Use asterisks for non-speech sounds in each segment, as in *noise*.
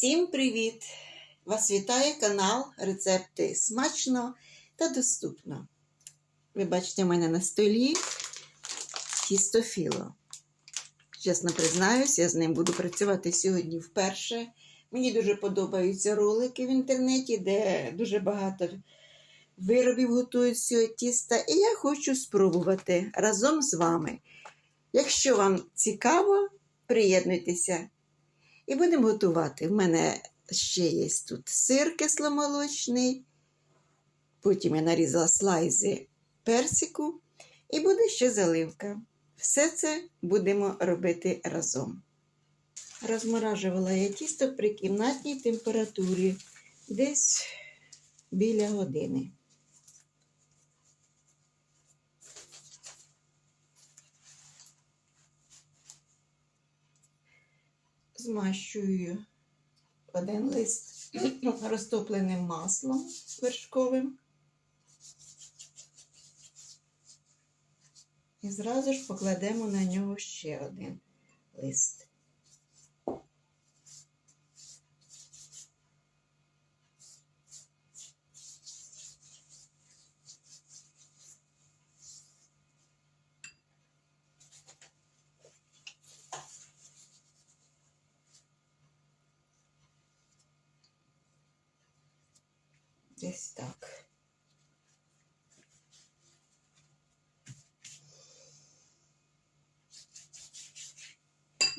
Всім привіт! Вас вітає канал Рецепти смачно та доступно. Ви бачите в мене на столі тісто філо. Чесно признаюсь, я з ним буду працювати сьогодні вперше. Мені дуже подобаються ролики в інтернеті, де дуже багато виробів готують цього тіста. І я хочу спробувати разом з вами. Якщо вам цікаво, приєднуйтеся. І будемо готувати. В мене ще є тут сир кисломолочний. Потім я нарізала слайзи персику. І буде ще заливка. Все це будемо робити разом. Розморажувала я тісто при кімнатній температурі десь біля години. Змащую один лист *clears throat* розтопленим маслом вершковим. І зразу ж покладемо на нього ще один лист. Десь так.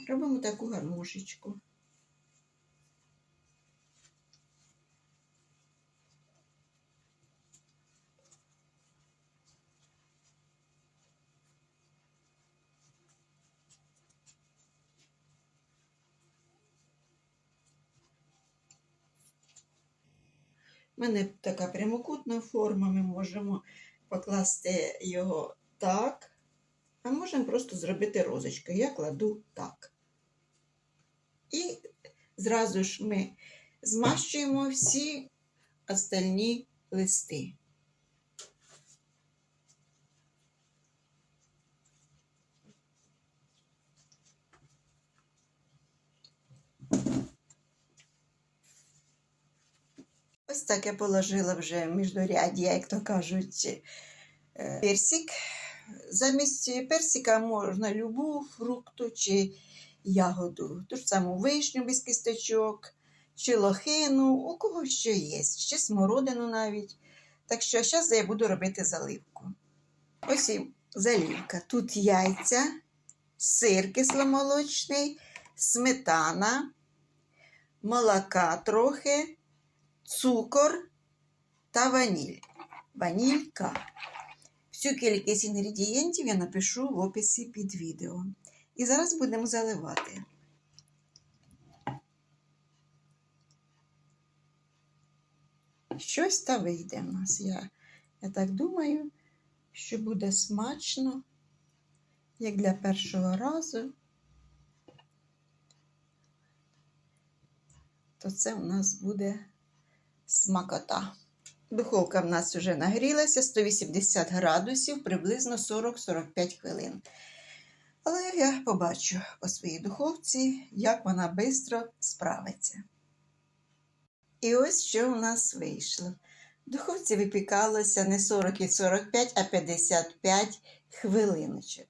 Робимо таку гармошечку. У мене така прямокутна форма, ми можемо покласти його так, а можемо просто зробити розочку. Я кладу так. І зразу ж ми змащуємо всі остальні листи. Ось так я положила вже міждоряддя, як то кажуть, персик. Замість персика можна любу фрукту чи ягоду, ту ж саму вишню без кісточок, чи лохину, у кого що є, чи смородину навіть. Так що зараз я буду робити заливку. Ось і заливка. Тут яйця, сир кисломолочний, сметана, молока трохи, цукор та ваніль. Ванілька. Всю кількість інгредієнтів я напишу в описі під відео. І зараз будемо заливати. Щось та вийде в нас. Я, я так думаю, що буде смачно, як для першого разу. То це у нас буде смакота. Духовка в нас вже нагрілася 180 градусів, приблизно 40-45 хвилин. Але я побачу по своїй духовці, як вона швидко справиться. І ось що у нас вийшло. Духовці випікалося не 40 і 45, а 55 хвилиночок.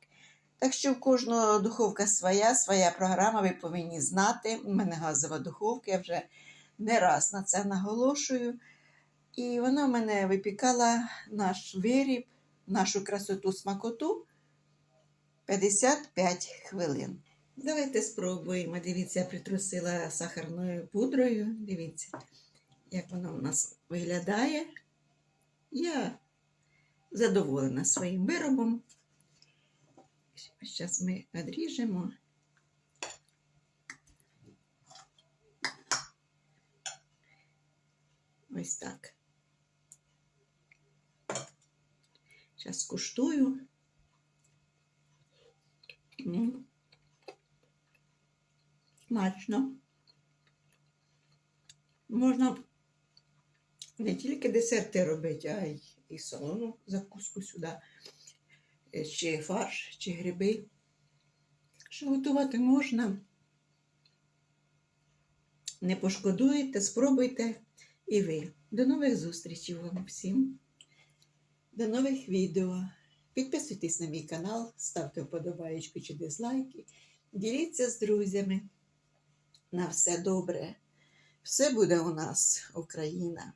Так що в кожного духовка своя, своя програма, ви повинні знати. У мене газова духовка, я вже не раз на це наголошую. І вона мене випікала наш виріб, нашу красоту смакоту 55 хвилин. Давайте спробуємо. Дивіться, я притрусила сахарною пудрою. Дивіться, як воно у нас виглядає. Я задоволена своїм виробом. Зараз ми відріжемо. Ось так. Зараз куштую. Смачно. Можна не тільки десерти робити, а й і солону закуску сюди, е, чи фарш, чи гриби. Що готувати можна. Не пошкодуєте, спробуйте і ви. До нових зустрічей вам всім. До нових відео. Підписуйтесь на мій канал, ставте вподобаєчку чи дизлайки. Діліться з друзями. На все добре. Все буде у нас, Україна.